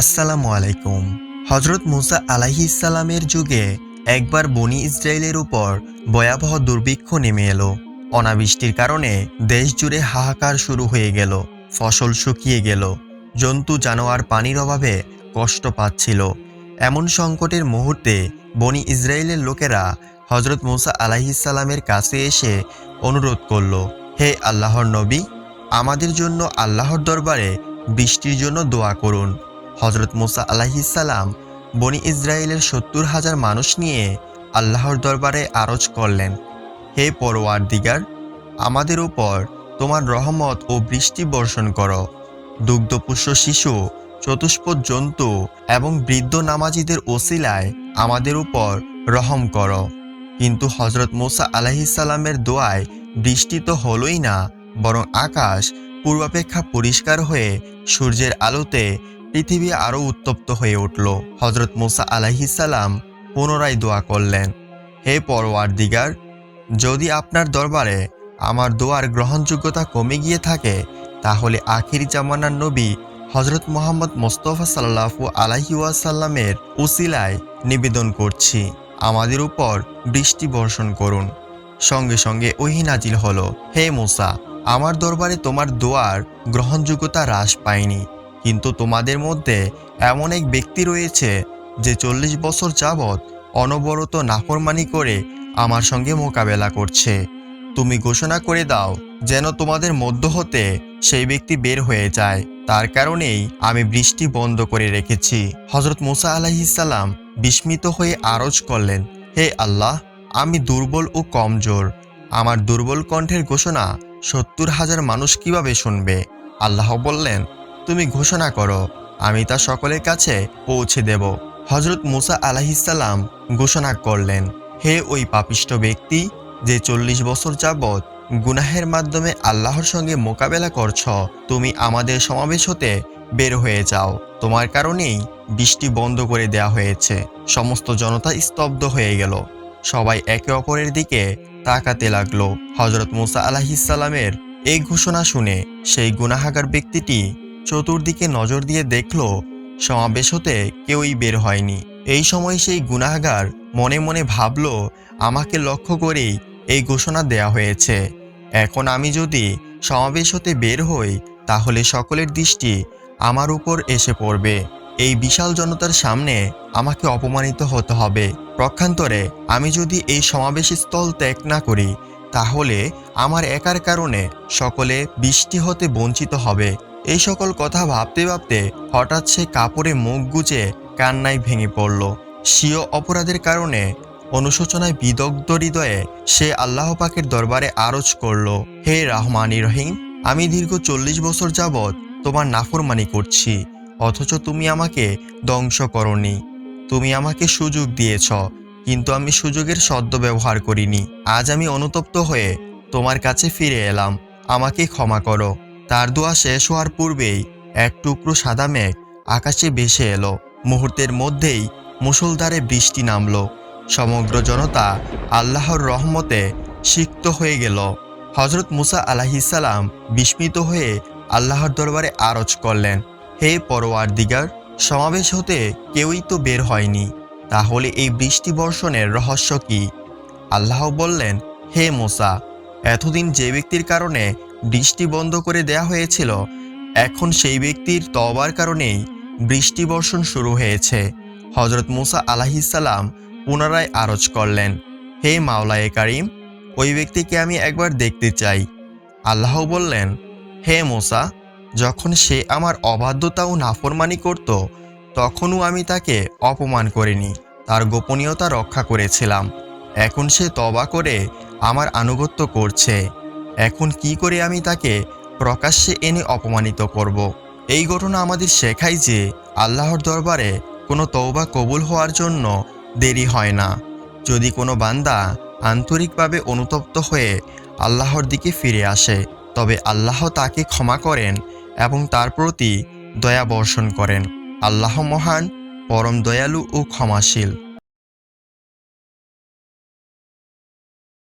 আসসালামু আলাইকুম। হজরত মুসা আলাহিসাল্লামের যুগে একবার বনি ইসরায়েলের উপর ভয়াবহ দুর্ভিক্ষ নেমে এলো। অনাবৃষ্টির কারণে দেশ জুড়ে হাহাকার শুরু হয়ে গেল, ফসল শুকিয়ে গেল, জন্তু জানোয়ার পানির অভাবে কষ্ট পাচ্ছিল। এমন সংকটের মুহূর্তে বনি ইসরায়েলের লোকেরা হজরত মুসা আলাহিসাল্লামের কাছে এসে অনুরোধ করল, হে আল্লাহর নবী, আমাদের জন্য আল্লাহর দরবারে বৃষ্টির জন্য দোয়া করুন। হজরত মুসা আলাহিসাল্লাম বনি ইসরায়েলের সত্তর হাজার মানুষ নিয়ে আল্লাহর দরবারে আরজ করলেন, হে পরোয়ার দিগার আমাদের উপর তোমার রহমত ও বৃষ্টি বর্ষণ করো। দুগ্ধপুষ্য শিশু, চতুষ্পদ জন্তু এবং বৃদ্ধ নামাজিদের ওসিলায় আমাদের উপর রহম করো। কিন্তু হজরত মুসা আলাহিসাল্লামের দোয়ায় বৃষ্টি তো হলোই না, বরং আকাশ পূর্বাপেক্ষা পরিষ্কার হয়ে সূর্যের আলোতে পৃথিবী আরও উত্তপ্ত হয়ে উঠল। হজরত মুসা আলাহিসাল্লাম পুনরায় দোয়া করলেন, হে পরওয়ার দিগার যদি আপনার দরবারে আমার দোয়ার গ্রহণযোগ্যতা কমে গিয়ে থাকে, তাহলে আখির জামানার নবী হজরত মোহাম্মদ মোস্তফা সাল্লাহু আলাহি ওয়াসাল্লামের উসিলায় নিবেদন করছি। আমাদের উপর বৃষ্টি বর্ষণ করুন। সঙ্গে সঙ্গে ওহি নাজিল হলো, হে মুসা, আমার দরবারে তোমার দোয়ার গ্রহণযোগ্যতা হ্রাস পায়নি। কিন্তু তোমাদের মধ্যে এমন এক ব্যক্তি রয়েছে যে চল্লিশ বছর যাবৎ অনবরত নাফরমানি করে আমার সঙ্গে মোকাবেলা করছে। তুমি ঘোষণা করে দাও যেন তোমাদের মধ্য হতে সেই ব্যক্তি বের হয়ে যায়। তার কারণেই আমি বৃষ্টি বন্ধ করে রেখেছি। হজরত মুসা আলাহিসাল্লাম বিস্মিত হয়ে আরজ করলেন, হে আল্লাহ, আমি দুর্বল ও কমজোর। আমার দুর্বল কণ্ঠের ঘোষণা সত্তর হাজার মানুষ কীভাবে শুনবে? আল্লাহ বললেন তুমি ঘোষণা করো, আমি তা সকলের কাছে পৌঁছে দেব। হজরত মুসা আলাহিসাল্লাম ঘোষণা করলেন, হে ওই পাপিষ্ট ব্যক্তি, যে চল্লিশ বছর যাবৎ গুনাহের মাধ্যমে আল্লাহর সঙ্গে মোকাবেলা করছ, তুমি আমাদের সমাবেশ হতে বের হয়ে যাও। তোমার কারণেই বৃষ্টি বন্ধ করে দেয়া হয়েছে, সমস্ত জনতা স্তব্ধ হয়ে গেল। সবাই একে অপরের দিকে তাকাতে লাগল। হজরত মুসা আলাহিসাল্লামের এই ঘোষণা শুনে সেই গুনাহাগার ব্যক্তিটি চতুর্দিকে নজর দিয়ে দেখল, সমাবেশ হতে কেউই বের হয়নি। এই সময় সেই গুনাহগার মনে মনে ভাবল, আমাকে লক্ষ্য করেই এই ঘোষণা দেয়া হয়েছে। এখন আমি যদি সমাবেশ হতে বের হই, তাহলে সকলের দৃষ্টি আমার উপর এসে পড়বে। এই বিশাল জনতার সামনে আমাকে অপমানিত হতে হবে। প্রক্ষান্তরে আমি যদি এই সমাবেশ স্থল ত্যাগ না করি, তাহলে আমার একার কারণে সকলে বৃষ্টি হতে বঞ্চিত হবে। এই সকল কথা ভাবতে ভাবতে হঠাৎ সে কাপড়ে মুখ গুজে কান্নায় ভেঙে পড়ল। স্বীয় অপরাধের কারণে অনুশোচনায় বিদগ্ধ হৃদয়ে সে আল্লাহ পাকের দরবারে আরজ করল, হে রাহমানি রহিম, আমি দীর্ঘ চল্লিশ বছর যাবৎ তোমার নাফরমানি করছি, অথচ তুমি আমাকে ধ্বংস করনি। তুমি আমাকে সুযোগ দিয়েছ, কিন্তু আমি সুযোগের সদ্য ব্যবহার করিনি। আজ আমি অনুতপ্ত হয়ে তোমার কাছে ফিরে এলাম, আমাকে ক্ষমা করো। তার দোয়া শেষ হওয়ার পূর্বেই এক টুকরো সাদা মেঘ আকাশে ভেসে এলো। মুহূর্তের মধ্যেই মুষলধারে বৃষ্টি নামল। সমগ্র জনতা আল্লাহর রহমতে সিক্ত হয়ে গেল। হজরত মুসা আলাহিসাল্লাম বিস্মিত হয়ে আল্লাহর দরবারে আরজ করলেন, হে পরোয়ার দিগার সমাবেশ হতে কেউই তো বের হয়নি। তাহলে এই বৃষ্টি বর্ষণের রহস্য কি? আল্লাহ বললেন, হে মোসা, এতদিন যে ব্যক্তির কারণে বৃষ্টি বন্ধ করে দেয়া হয়েছিল। এখন সেই ব্যক্তির তবার কারণেই বৃষ্টি বর্ষণ শুরু হয়েছে। হজরত মুসা আলাহিসাল্লাম পুনরায় আরজ করলেন, হে মাওলায়ে কারিম, ওই ব্যক্তিকে আমি একবার দেখতে চাই। আল্লাহ বললেন, হে মোসা, যখন সে আমার অবাধ্যতা ও নাফরমানি করত, তখনও আমি তাকে অপমান করিনি, তার গোপনীয়তা রক্ষা করেছিলাম। এখন সে তবা করে আমার আনুগত্য করছে। এখন কি করে আমি তাকে প্রকাশ্যে এনে অপমানিত করব। এই ঘটনা আমাদের শেখায় যে আল্লাহর দরবারে কোনো তওবা কবুল হওয়ার জন্য দেরি হয় না। যদি কোনো বান্দা আন্তরিকভাবে অনুতপ্ত হয়ে আল্লাহর দিকে ফিরে আসে, তবে আল্লাহ তাকে ক্ষমা করেন এবং তার প্রতি দয়া বর্ষণ করেন। আল্লাহ মহান, পরম দয়ালু ও ক্ষমাশীল।